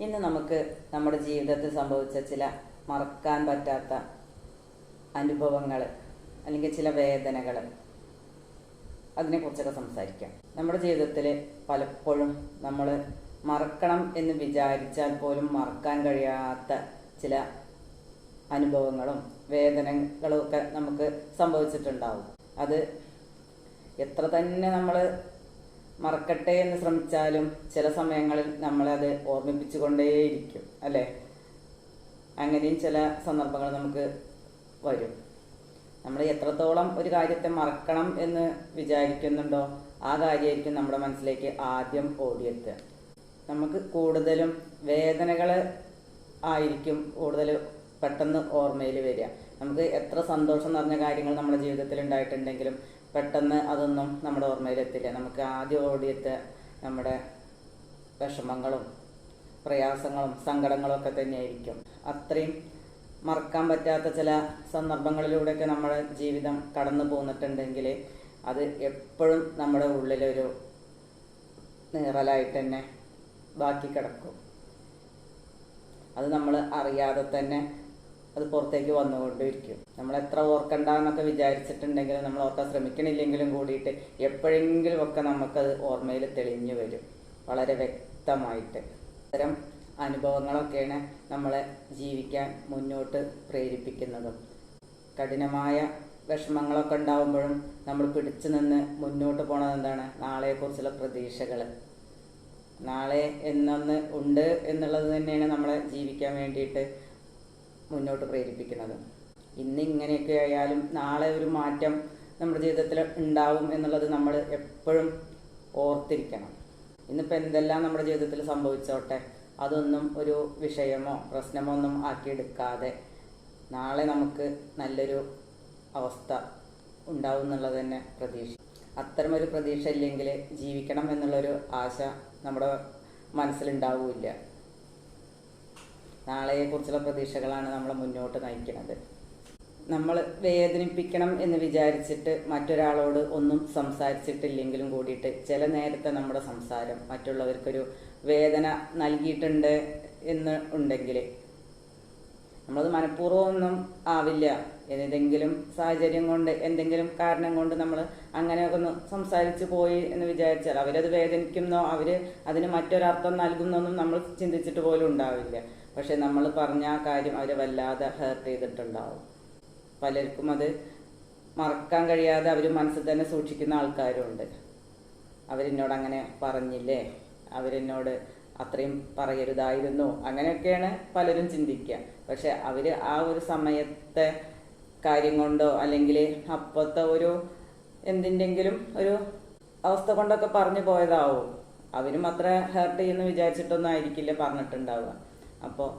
ഇന്ന് നമുക്ക് നമ്മുടെ ജീവിതത്തിൽ സംഭവിച്ച ചില മറക്കാൻ പറ്റാത്ത അനുഭവങ്ങൾ അല്ലെങ്കിൽ ചില വേദനകൾ അതിനെക്കുറിച്ചൊക്കെ സംസാരിക്കാം. നമ്മുടെ ജീവിതത്തിൽ പലപ്പോഴും നമ്മൾ മറക്കണം എന്ന് വിചാരിച്ചാൽ പോലും മറക്കാൻ കഴിയാത്ത ചില അനുഭവങ്ങളും വേദനകളും ഒക്കെ നമുക്ക് സംഭവിച്ചിട്ടുണ്ടാവും. അത് എത്ര തന്നെ നമ്മൾ മറക്കട്ടെ എന്ന് ശ്രമിച്ചാലും ചില സമയങ്ങളിൽ നമ്മളത് ഓർമ്മിപ്പിച്ചുകൊണ്ടേയിരിക്കും അല്ലേ? അങ്ങനെയും ചില സന്ദർഭങ്ങൾ നമുക്ക് വരും. നമ്മൾ എത്രത്തോളം ഒരു കാര്യത്തെ മറക്കണം എന്ന് വിചാരിക്കുന്നുണ്ടോ ആ കാര്യമായിരിക്കും നമ്മുടെ മനസ്സിലേക്ക് ആദ്യം ഓടിയെത്തുക. നമുക്ക് കൂടുതലും വേദനകൾ ആയിരിക്കും കൂടുതൽ പെട്ടെന്ന് ഓർമ്മയിൽ വരിക. നമുക്ക് എത്ര സന്തോഷം നിറഞ്ഞ കാര്യങ്ങൾ നമ്മുടെ ജീവിതത്തിൽ ഉണ്ടായിട്ടുണ്ടെങ്കിലും പെട്ടെന്ന് അതൊന്നും നമ്മുടെ ഓർമ്മയിലെത്തില്ല നമുക്ക് ആദ്യം ഓടിയത്തെ നമ്മുടെ വിഷമങ്ങളും പ്രയാസങ്ങളും സങ്കടങ്ങളും ഒക്കെ തന്നെയായിരിക്കും. അത്രയും മറക്കാൻ പറ്റാത്ത ചില സന്ദർഭങ്ങളിലൂടെയൊക്കെ നമ്മുടെ ജീവിതം കടന്നു പോന്നിട്ടുണ്ടെങ്കിൽ അത് എപ്പോഴും നമ്മുടെ ഉള്ളിലൊരു നീറലായിട്ട് തന്നെ ബാക്കി കിടക്കും. അത് നമ്മൾ അറിയാതെ തന്നെ അത് പുറത്തേക്ക് വന്നുകൊണ്ടിരിക്കും. നമ്മൾ എത്ര ഓർക്കണ്ട എന്നൊക്കെ വിചാരിച്ചിട്ടുണ്ടെങ്കിലും നമ്മൾ ഓർക്കാൻ ശ്രമിക്കണില്ലെങ്കിലും കൂടിയിട്ട് എപ്പോഴെങ്കിലും ഒക്കെ നമുക്കത് ഓർമ്മയിൽ തെളിഞ്ഞു വരും. വളരെ വ്യക്തമായിട്ട്. അത്തരം അനുഭവങ്ങളൊക്കെയാണ് നമ്മളെ ജീവിക്കാൻ മുന്നോട്ട് പ്രേരിപ്പിക്കുന്നതും. കഠിനമായ വിഷമങ്ങളൊക്കെ ഉണ്ടാവുമ്പോഴും നമ്മൾ പിടിച്ചു നിന്ന് മുന്നോട്ട് പോണത് എന്താണ്? നാളെക്കുറിച്ചുള്ള പ്രതീക്ഷകൾ നാളെ എന്നൊന്ന് ഉണ്ട് എന്നുള്ളത് തന്നെയാണ് നമ്മളെ ജീവിക്കാൻ വേണ്ടിയിട്ട് മുന്നോട്ട് പ്രേരിപ്പിക്കുന്നത്. ഇന്ന് ഇങ്ങനെയൊക്കെ ആയാലും നാളെ ഒരു മാറ്റം നമ്മുടെ ജീവിതത്തിൽ ഉണ്ടാവും എന്നുള്ളത് നമ്മൾ എപ്പോഴും ഓർത്തിരിക്കണം. ഇന്നിപ്പോൾ എന്തെല്ലാം നമ്മുടെ ജീവിതത്തിൽ സംഭവിച്ചോട്ടെ? അതൊന്നും ഒരു വിഷയമോ പ്രശ്നമോ ഒന്നും ആക്കിയെടുക്കാതെ നാളെ നമുക്ക് നല്ലൊരു അവസ്ഥ ഉണ്ടാവും എന്നുള്ളത് തന്നെ പ്രതീക്ഷ. അത്തരമൊരു പ്രതീക്ഷ ഇല്ലെങ്കിൽ ജീവിക്കണം എന്നുള്ളൊരു ആശ നമ്മുടെ മനസ്സിലുണ്ടാവില്ല നാളെയെക്കുറിച്ചുള്ള പ്രതീക്ഷകളാണ് നമ്മളെ മുന്നോട്ട് നയിക്കുന്നത്. നമ്മൾ വേദനിപ്പിക്കണം എന്ന് വിചാരിച്ചിട്ട് മറ്റൊരാളോട് ഒന്നും സംസാരിച്ചിട്ടില്ലെങ്കിലും കൂടിയിട്ട് ചില നേരത്തെ നമ്മുടെ സംസാരം മറ്റുള്ളവർക്കൊരു വേദന നൽകിയിട്ടുണ്ട് എന്ന് ഉണ്ടെങ്കിൽ നമ്മളത് മനഃപൂർവമൊന്നും ആവില്ല. ഏതെങ്കിലും സാഹചര്യം കൊണ്ട് എന്തെങ്കിലും കാരണം കൊണ്ട് നമ്മൾ അങ്ങനെയൊക്കെ ഒന്ന് സംസാരിച്ച് പോയി എന്ന് വിചാരിച്ചാൽ അവരത് വേദനിക്കുന്നോ അവർ അതിന് മറ്റൊരർത്ഥം നൽകുന്നൊന്നും നമ്മൾ ചിന്തിച്ചിട്ട് പോലും ഉണ്ടാവില്ല. പക്ഷെ നമ്മൾ പറഞ്ഞ ആ കാര്യം അവരെ വല്ലാതെ ഹേർട്ട് ചെയ്തിട്ടുണ്ടാവും. പലർക്കും അത് മറക്കാൻ കഴിയാതെ അവർ മനസ്സിൽ തന്നെ സൂക്ഷിക്കുന്ന ആൾക്കാരുണ്ട്. അവരെന്നോട് അങ്ങനെ പറഞ്ഞില്ലേ? അവരെന്നോട് അത്രയും പറയരുതായിരുന്നു. അങ്ങനെയൊക്കെയാണ് പലരും ചിന്തിക്കുക പക്ഷെ അവർ ആ ഒരു സമയത്തെ കാര്യം കൊണ്ടോ അല്ലെങ്കിൽ അപ്പോഴത്തെ ഒരു എന്തിന്റെങ്കിലും ഒരു അവസ്ഥ കൊണ്ടൊക്കെ പറഞ്ഞു പോയതാവും. അവരും അത്ര ഹേർട്ട് ചെയ്യുന്നു വിചാരിച്ചിട്ടൊന്നും ആയിരിക്കില്ല പറഞ്ഞിട്ടുണ്ടാവുക. അപ്പോൾ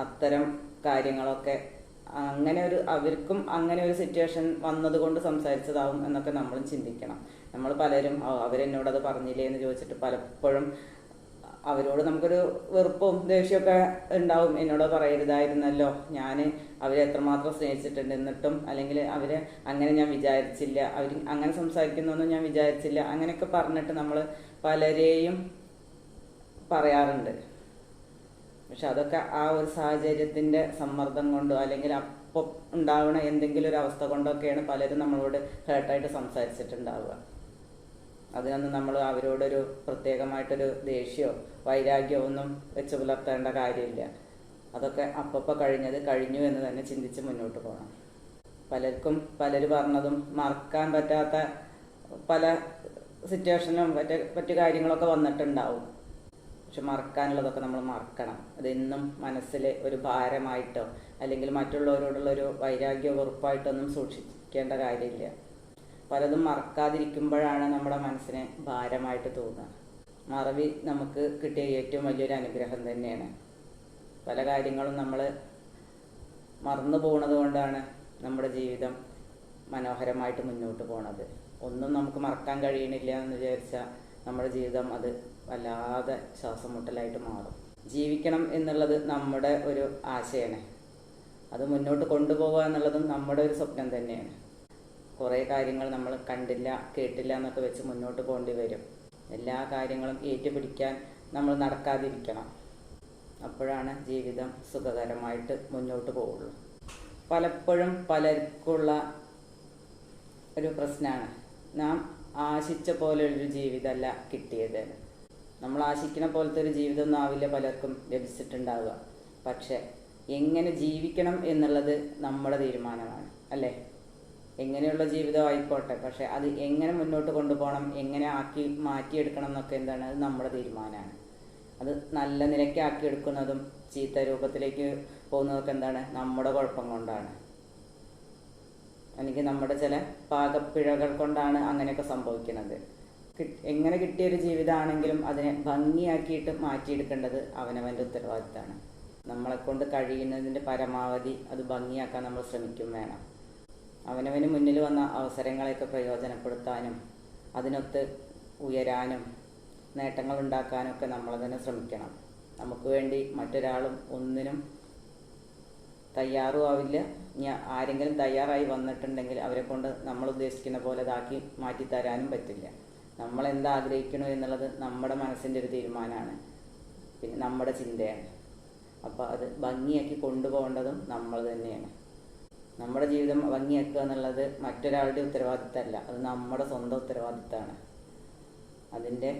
അത്തരം കാര്യങ്ങളൊക്കെ അങ്ങനെ ഒരു അവർക്കും അങ്ങനെ ഒരു സിറ്റുവേഷൻ വന്നതുകൊണ്ട് സംസാരിച്ചതാവും എന്നൊക്കെ നമ്മളും ചിന്തിക്കണം. നമ്മൾ പലരും അവരെന്നോട് അത് പറഞ്ഞില്ലേ? എന്ന് ചോദിച്ചിട്ട് പലപ്പോഴും അവരോട് നമുക്കൊരു വെറുപ്പും ദേഷ്യമൊക്കെ ഉണ്ടാവും. എന്നോട് പറയരുതായിരുന്നല്ലോ. ഞാൻ അവരെ എത്രമാത്രം സ്നേഹിച്ചിട്ടുണ്ട്. എന്നിട്ടും അല്ലെങ്കിൽ അവരെ അങ്ങനെ ഞാൻ വിചാരിച്ചില്ല. അവർ അങ്ങനെ സംസാരിക്കുന്നൊന്നും ഞാൻ വിചാരിച്ചില്ല. അങ്ങനെയൊക്കെ പറഞ്ഞിട്ട് നമ്മൾ പലരെയും പറയാറുണ്ട്. പക്ഷെ അതൊക്കെ ആ ഒരു സാഹചര്യത്തിന്റെ സമ്മർദ്ദം കൊണ്ടോ അല്ലെങ്കിൽ അപ്പോൾ ഉണ്ടാവുന്ന എന്തെങ്കിലും ഒരു അവസ്ഥ കൊണ്ടൊക്കെയാണ് പലരും നമ്മളോട് ഹേർട്ടായിട്ട് സംസാരിച്ചിട്ടുണ്ടാവുക. അതിനൊന്നും നമ്മൾ അവരോടൊരു പ്രത്യേകമായിട്ടൊരു ദേഷ്യമോ വൈരാഗ്യമോ ഒന്നും വെച്ച് പുലർത്തേണ്ട കാര്യമില്ല. അതൊക്കെ അപ്പപ്പോൾ കഴിഞ്ഞത് കഴിഞ്ഞു എന്ന് തന്നെ ചിന്തിച്ച് മുന്നോട്ട് പോകണം. പലർക്കും പലർ പറഞ്ഞതും മറക്കാൻ പറ്റാത്ത പല സിറ്റുവേഷനും മറ്റ് മറ്റു കാര്യങ്ങളൊക്കെ വന്നിട്ടുണ്ടാവും. പക്ഷെ മറക്കാനുള്ളതൊക്കെ നമ്മൾ മറക്കണം. അതെന്നും മനസ്സിൽ ഒരു ഭാരമായിട്ടോ അല്ലെങ്കിൽ മറ്റുള്ളവരോടുള്ള ഒരു വൈരാഗ്യ വെറുപ്പായിട്ടൊന്നും സൂക്ഷിക്കേണ്ട കാര്യമില്ല. പലതും മറക്കാതിരിക്കുമ്പോഴാണ് നമ്മുടെ മനസ്സിന് ഭാരമായിട്ട് തോന്നുക. മറവി നമുക്ക് കിട്ടിയ ഏറ്റവും വലിയൊരു അനുഗ്രഹം തന്നെയാണ്. പല കാര്യങ്ങളും നമ്മൾ മറന്നു പോകുന്നത് കൊണ്ടാണ് നമ്മുടെ ജീവിതം മനോഹരമായിട്ട് മുന്നോട്ട് പോണത്. ഒന്നും നമുക്ക് മറക്കാൻ കഴിയണില്ല എന്ന് വിചാരിച്ചാൽ നമ്മുടെ ജീവിതം അത് വല്ലാതെ ശ്വാസം മുട്ടലായിട്ട് മാറും. ജീവിക്കണം എന്നുള്ളത് നമ്മുടെ ഒരു ആശയാണ്. അത് മുന്നോട്ട് കൊണ്ടുപോകുക എന്നുള്ളതും നമ്മുടെ ഒരു സ്വപ്നം തന്നെയാണ്. കുറേ കാര്യങ്ങൾ നമ്മൾ കണ്ടില്ല കേട്ടില്ല എന്നൊക്കെ വെച്ച് മുന്നോട്ട് പോകേണ്ടി വരും. എല്ലാ കാര്യങ്ങളും ഏറ്റുപിടിക്കാൻ നമ്മൾ നടക്കാതിരിക്കണം. അപ്പോഴാണ് ജീവിതം സുഖകരമായിട്ട് മുന്നോട്ട് പോവുള്ളൂ. പലപ്പോഴും പലർക്കുള്ള ഒരു പ്രശ്നമാണ്. നാം ആശിച്ച ഒരു ജീവിതമല്ല കിട്ടിയത്. നമ്മൾ ആശിക്കുന്ന പോലത്തെ ഒരു ജീവിതമൊന്നും ആവില്ല പലർക്കും ലഭിച്ചിട്ടുണ്ടാവുക. പക്ഷെ എങ്ങനെ ജീവിക്കണം എന്നുള്ളത് നമ്മുടെ തീരുമാനമാണ് അല്ലേ? എങ്ങനെയുള്ള ജീവിതം ആയിക്കോട്ടെ പക്ഷെ അത് എങ്ങനെ മുന്നോട്ട് കൊണ്ടുപോകണം എങ്ങനെ ആക്കി മാറ്റിയെടുക്കണം എന്നൊക്കെ എന്താണ് അത് നമ്മുടെ തീരുമാനമാണ്. അത് നല്ല നിലയ്ക്ക് ആക്കിയെടുക്കുന്നതും ചീത്ത രൂപത്തിലേക്ക് പോകുന്നതൊക്കെ എന്താണ്? നമ്മുടെ കുഴപ്പം കൊണ്ടാണ്. അല്ലെങ്കിൽ നമ്മുടെ ചില പാകപ്പിഴകൾ കൊണ്ടാണ് അങ്ങനെയൊക്കെ സംഭവിക്കുന്നത്. എങ്ങനെ കിട്ടിയൊരു ജീവിതമാണെങ്കിലും അതിനെ ഭംഗിയാക്കിയിട്ട് മാറ്റിയെടുക്കേണ്ടത് അവനവന്റെ ഉത്തരവാദിത്തമാണ്. നമ്മളെ കൊണ്ട് കഴിയുന്നതിന്റെ പരമാവധി അത് ഭംഗിയാക്കാൻ നമ്മൾ ശ്രമിക്കും വേണം. അവനവന് മുന്നിൽ വന്ന അവസരങ്ങളെയൊക്കെ പ്രയോജനപ്പെടുത്താനും അതിനൊത്ത് ഉയരാനും നേട്ടങ്ങൾ ഉണ്ടാക്കാനൊക്കെ നമ്മൾ തന്നെ ശ്രമിക്കണം. നമുക്ക് വേണ്ടി മറ്റൊരാളും ഒന്നിനും തയ്യാറും ആവില്ല ഇനി ആരെങ്കിലും തയ്യാറായി വന്നിട്ടുണ്ടെങ്കിൽ അവരെ കൊണ്ട് നമ്മൾ ഉദ്ദേശിക്കുന്ന പോലെ ഇതാക്കി മാറ്റിത്തരാനും പറ്റില്ല. നമ്മൾ എന്താ ആഗ്രഹിക്കണോ എന്നുള്ളത് നമ്മുടെ മനസ്സിന്റെ ഒരു തീരുമാനമാണ്. പിന്നെ നമ്മുടെ ചിന്തയാണ്. അപ്പോൾ അത് ഭംഗിയാക്കി കൊണ്ടുപോകേണ്ടതും നമ്മൾ തന്നെയാണ്. നമ്മുടെ ജീവിതം ഭംഗിയാക്കുക എന്നുള്ളത് മറ്റൊരാളുടെ ഉത്തരവാദിത്തമല്ല. അത് നമ്മുടെ സ്വന്തം ഉത്തരവാദിത്തമാണ്. അതിന്റെ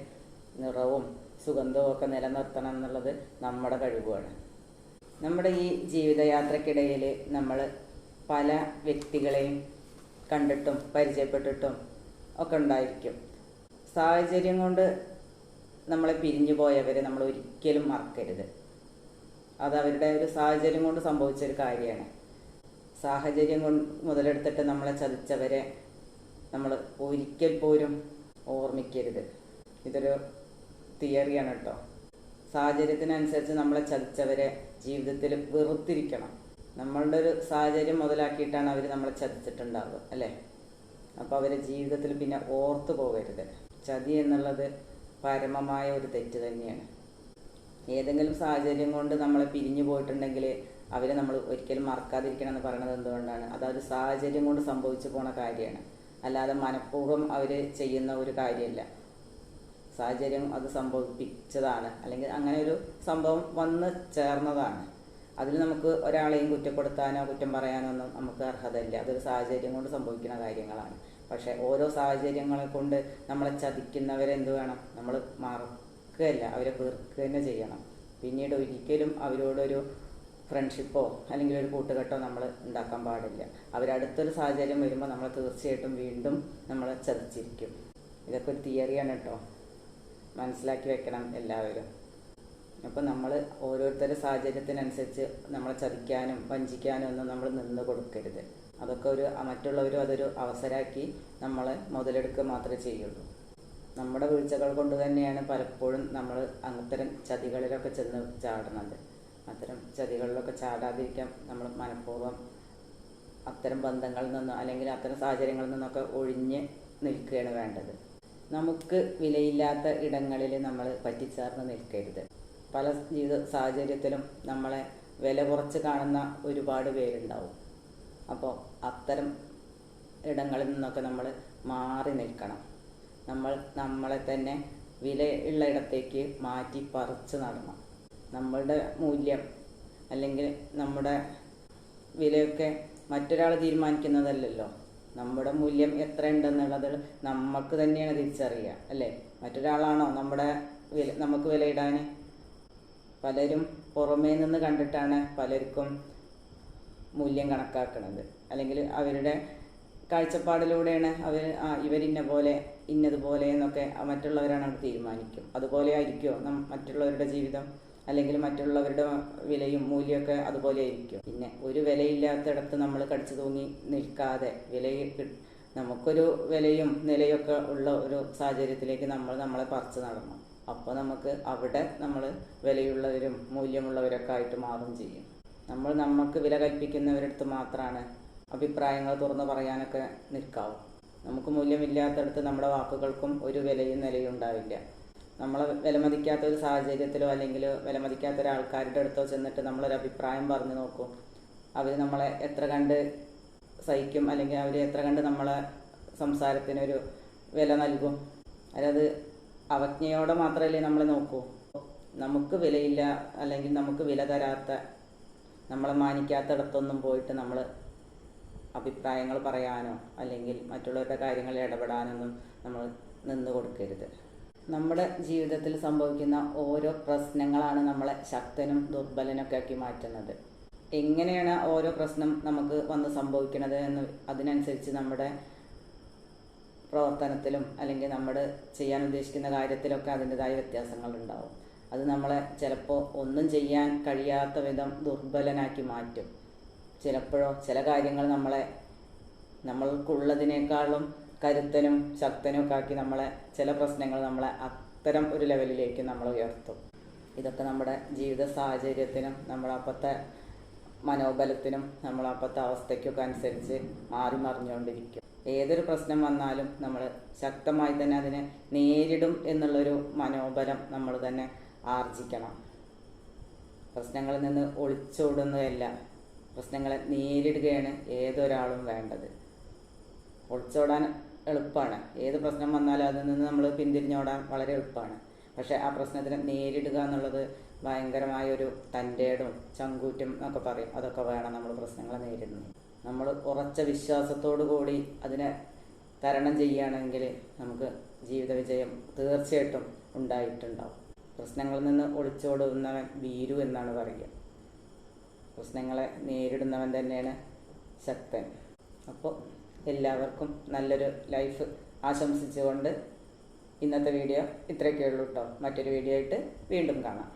നിറവും സുഗന്ധവും ഒക്കെ നിലനിർത്തണം എന്നുള്ളത് നമ്മുടെ കഴിവാണ് നമ്മുടെ ഈ ജീവിതയാത്രക്കിടയിൽ നമ്മൾ പല വ്യക്തികളെയും കണ്ടിട്ടും പരിചയപ്പെട്ടിട്ടും ഒക്കെ ഉണ്ടായിരിക്കും. സാഹചര്യം കൊണ്ട് നമ്മളെ പിരിഞ്ഞു പോയവരെ നമ്മൾ ഒരിക്കലും മറക്കരുത്. അത് അവരുടെ ഒരു സാഹചര്യം കൊണ്ട് സംഭവിച്ചൊരു കാര്യമാണ്. സാഹചര്യം കൊണ്ട് മുതലെടുത്തിട്ട് നമ്മളെ ചതിച്ചവരെ നമ്മൾ ഒരിക്കൽ പോലും ഓർമ്മിക്കരുത്. ഇതൊരു തിയറിയാണ് കേട്ടോ. സാഹചര്യത്തിനനുസരിച്ച് നമ്മളെ ചതിച്ചവരെ ജീവിതത്തിൽ വെറുത്തിരിക്കണം. നമ്മളുടെ ഒരു സാഹചര്യം മുതലാക്കിയിട്ടാണ് അവർ നമ്മളെ ചതിച്ചിട്ടുണ്ടാവുക അല്ലേ? അപ്പോൾ അവരെ ജീവിതത്തിൽ പിന്നെ ഓർത്തു പോകരുത്. ചതി എന്നുള്ളത് പരമമായ ഒരു തെറ്റ് തന്നെയാണ്. ഏതെങ്കിലും സാഹചര്യം കൊണ്ട് നമ്മളെ പിരിഞ്ഞു പോയിട്ടുണ്ടെങ്കിൽ അവരെ നമ്മൾ ഒരിക്കലും മറക്കാതിരിക്കണം എന്ന് പറയുന്നത് എന്തുകൊണ്ടാണ്? അതൊരു സാഹചര്യം കൊണ്ട് സംഭവിച്ചു പോണ കാര്യമാണ്. അല്ലാതെ മനഃപൂർവം അവർ ചെയ്യുന്ന ഒരു കാര്യമല്ല. സാഹചര്യം അത് സംഭവിപ്പിച്ചതാണ്. അല്ലെങ്കിൽ അങ്ങനെ ഒരു സംഭവം വന്ന് ചേർന്നതാണ്. അതിൽ നമുക്ക് ഒരാളെയും കുറ്റപ്പെടുത്താനോ കുറ്റം പറയാനോ ഒന്നും നമുക്ക് അർഹതയില്ല. അതൊരു സാഹചര്യം കൊണ്ട് സംഭവിക്കുന്ന കാര്യങ്ങളാണ്. പക്ഷേ ഓരോ സാഹചര്യങ്ങളെ കൊണ്ട് നമ്മളെ ചതിക്കുന്നവരെ എന്ത് വേണം? നമ്മൾ മറക്കുകയല്ല അവരെ വെറുക്കുക തന്നെ ചെയ്യണം. പിന്നീട് ഒരിക്കലും അവരോടൊരു ഫ്രണ്ട്ഷിപ്പോ അല്ലെങ്കിൽ ഒരു കൂട്ടുകെട്ടോ നമ്മൾ ഉണ്ടാക്കാൻ പാടില്ല. അവരടുത്തൊരു സാഹചര്യം വരുമ്പോൾ നമ്മൾ തീർച്ചയായിട്ടും വീണ്ടും നമ്മൾ ചതിച്ചിരിക്കും. ഇതൊക്കെ ഒരു തിയറിയാണ് കേട്ടോ മനസ്സിലാക്കി വെക്കണം എല്ലാവരും. അപ്പോൾ നമ്മൾ ഓരോരുത്തരുടെ സാഹചര്യത്തിനനുസരിച്ച് നമ്മളെ ചതിക്കാനും വഞ്ചിക്കാനും ഒന്നും നമ്മൾ നിന്ന് കൊടുക്കരുത്. അതൊക്കെ ഒരു മറ്റുള്ളവരും അതൊരു അവസരമാക്കി നമ്മളെ മുതലെടുക്കുക മാത്രമേ ചെയ്യുള്ളൂ. നമ്മുടെ വീഴ്ചകൾ കൊണ്ട് തന്നെയാണ് പലപ്പോഴും നമ്മൾ അത്തരം ചതികളിലൊക്കെ ചെന്ന് ചാടുന്നത്. അത്തരം ചതികളിലൊക്കെ ചാടാതിരിക്കാൻ നമ്മൾ മനഃപൂർവം അത്തരം ബന്ധങ്ങളിൽ നിന്നോ അല്ലെങ്കിൽ അത്തരം സാഹചര്യങ്ങളിൽ നിന്നൊക്കെ ഒഴിഞ്ഞ് നിൽക്കുകയാണ് വേണ്ടത്. നമുക്ക് വിലയില്ലാത്ത ഇടങ്ങളിൽ നമ്മൾ പറ്റിച്ചേർന്ന് നിൽക്കരുത്. പല ജീവിത സാഹചര്യത്തിലും നമ്മളെ വില കുറച്ച് കാണുന്ന ഒരുപാട് പേരുണ്ടാവും. അപ്പോൾ അത്തരം ഇടങ്ങളിൽ നിന്നൊക്കെ നമ്മൾ മാറി നിൽക്കണം. നമ്മൾ നമ്മളെ തന്നെ വിലയുള്ള ഇടത്തേക്ക് മാറ്റി പറിച്ച് നടണം. നമ്മളുടെ മൂല്യം അല്ലെങ്കിൽ നമ്മുടെ വിലയൊക്കെ മറ്റൊരാൾ തീരുമാനിക്കുന്നതല്ലല്ലോ. നമ്മുടെ മൂല്യം എത്ര ഉണ്ടെന്നുള്ളത് നമുക്ക് തന്നെയാണ് തിരിച്ചറിയുക അല്ലേ? മറ്റൊരാളാണോ നമ്മുടെ വില നമുക്ക് വിലയിടാൻ പലരും പുറമേ നിന്ന് കണ്ടിട്ടാണ് പലർക്കും മൂല്യം കണക്കാക്കുന്നത് അല്ലെങ്കിൽ അവരുടെ കാഴ്ചപ്പാടിലൂടെയാണ് അവർ ആ ഇവരിന്ന പോലെ ഇന്നതുപോലെ എന്നൊക്കെ മറ്റുള്ളവരാണ് അവർ തീരുമാനിക്കും. അതുപോലെ ആയിരിക്കുമോ മറ്റുള്ളവരുടെ ജീവിതം? അല്ലെങ്കിൽ മറ്റുള്ളവരുടെ വിലയും മൂല്യമൊക്കെ അതുപോലെ ആയിരിക്കും? പിന്നെ ഒരു വിലയില്ലാത്തിടത്ത് നമ്മൾ കടിച്ചു തൂങ്ങി നിൽക്കാതെ വില നമുക്കൊരു വിലയും നിലയൊക്കെ ഉള്ള ഒരു സാഹചര്യത്തിലേക്ക് നമ്മൾ നമ്മളെ പറിച്ചു നടന്നു. അപ്പോൾ നമുക്ക് അവിടെ നമ്മൾ വിലയുള്ളവരും മൂല്യമുള്ളവരൊക്കെ ആയിട്ട് മാറും ചെയ്യും. നമ്മൾ നമുക്ക് വില കൽപ്പിക്കുന്നവരടുത്ത് മാത്രമാണ് അഭിപ്രായങ്ങൾ തുറന്നു പറയാനൊക്കെ നിൽക്കാവും. നമുക്ക് മൂല്യമില്ലാത്തടത്ത് നമ്മുടെ വാക്കുകൾക്കും ഒരു വിലയും നിലയും ഉണ്ടാവില്ല നമ്മളെ വിലമതിക്കാത്ത ഒരു സാഹചര്യത്തിലോ അല്ലെങ്കിൽ വിലമതിക്കാത്ത ഒരാൾക്കാരുടെ അടുത്തോ ചെന്നിട്ട് നമ്മളൊരു അഭിപ്രായം പറഞ്ഞു നോക്കും. അവർ നമ്മളെ എത്ര കണ്ട് സഹിക്കും അല്ലെങ്കിൽ അവർ എത്ര കണ്ട് നമ്മളെ സംസാരത്തിനൊരു വില നൽകും. അതായത് അവജ്ഞയോടെ മാത്രമല്ലേ നമ്മളെ നോക്കൂ. നമുക്ക് വിലയില്ല അല്ലെങ്കിൽ നമുക്ക് വില തരാത്ത നമ്മളെ മാനിക്കാത്തിടത്തൊന്നും പോയിട്ട് നമ്മൾ അഭിപ്രായങ്ങൾ പറയാനോ അല്ലെങ്കിൽ മറ്റുള്ളവരുടെ കാര്യങ്ങളിൽ ഇടപെടാനൊന്നും നമ്മൾ നിന്ന് കൊടുക്കരുത്. നമ്മുടെ ജീവിതത്തിൽ സംഭവിക്കുന്ന ഓരോ പ്രശ്നങ്ങളാണ് നമ്മളെ ശക്തനും ദുർബലനൊക്കെ ആക്കി മാറ്റുന്നത്. എങ്ങനെയാണ് ഓരോ പ്രശ്നം നമുക്ക് വന്ന് സംഭവിക്കുന്നത് എന്ന് അതിനനുസരിച്ച് നമ്മുടെ പ്രവർത്തനത്തിലും അല്ലെങ്കിൽ നമ്മൾ ചെയ്യാൻ ഉദ്ദേശിക്കുന്ന കാര്യത്തിലൊക്കെ അതിന്റെതായ വ്യത്യാസങ്ങൾ ഉണ്ടാവും അത് നമ്മളെ ചിലപ്പോൾ ഒന്നും ചെയ്യാൻ കഴിയാത്ത വിധം ദുർബലനാക്കി മാറ്റും. ചിലപ്പോഴോ ചില കാര്യങ്ങൾ നമ്മളെ നമ്മൾക്കുള്ളതിനേക്കാളും കരുത്തനും ശക്തനും ഒക്കെ ആക്കി നമ്മളെ ചില പ്രശ്നങ്ങൾ നമ്മളെ അത്തരം ഒരു ലെവലിലേക്ക് നമ്മൾ ഉയർത്തും. ഇതൊക്കെ നമ്മുടെ ജീവിത സാഹചര്യത്തിനും നമ്മളപ്പത്തെ മനോബലത്തിനും നമ്മളപ്പത്തെ അവസ്ഥയ്ക്കൊക്കെ അനുസരിച്ച് മാറി മറിഞ്ഞുകൊണ്ടിരിക്കും. ഏതൊരു പ്രശ്നം വന്നാലും നമ്മൾ ശക്തമായി തന്നെ അതിനെ നേരിടും എന്നുള്ളൊരു മനോബലം നമ്മൾ തന്നെ ആർജിക്കണം. പ്രശ്നങ്ങളിൽ നിന്ന് ഒളിച്ചോടുന്നതല്ല പ്രശ്നങ്ങളെ നേരിടുകയാണ് ഏതൊരാളും വേണ്ടത്. ഒളിച്ചോടാൻ എളുപ്പമാണ് ഏത് പ്രശ്നം വന്നാലും അതിൽ നിന്ന് നമ്മൾ പിന്തിരിഞ്ഞോടാൻ വളരെ എളുപ്പമാണ് പക്ഷേ ആ പ്രശ്നത്തിനെ നേരിടുക എന്നുള്ളത് ഭയങ്കരമായൊരു തന്റേടും ചങ്കൂറ്റും എന്നൊക്കെ പറയും. അതൊക്കെ വേണം നമ്മൾ പ്രശ്നങ്ങളെ നേരിടുന്നത് നമ്മൾ ഉറച്ച വിശ്വാസത്തോടു കൂടി അതിനെ തരണം ചെയ്യുകയാണെങ്കിൽ നമുക്ക് ജീവിത വിജയം തീർച്ചയായിട്ടും ഉണ്ടായിട്ടുണ്ടാവും. പ്രശ്നങ്ങളിൽ നിന്ന് ഒളിച്ചോടുന്നവൻ വീരു എന്നാണ് പറയുക. പ്രശ്നങ്ങളെ നേരിടുന്നവൻ തന്നെയാണ് ശക്തൻ. അപ്പോൾ എല്ലാവർക്കും നല്ലൊരു ലൈഫ് ആശംസിച്ചുകൊണ്ട് ഇന്നത്തെ വീഡിയോ ഇത്രയൊക്കെ ഉള്ളൂ കേട്ടോ മറ്റൊരു വീഡിയോ ആയിട്ട് വീണ്ടും കാണാം.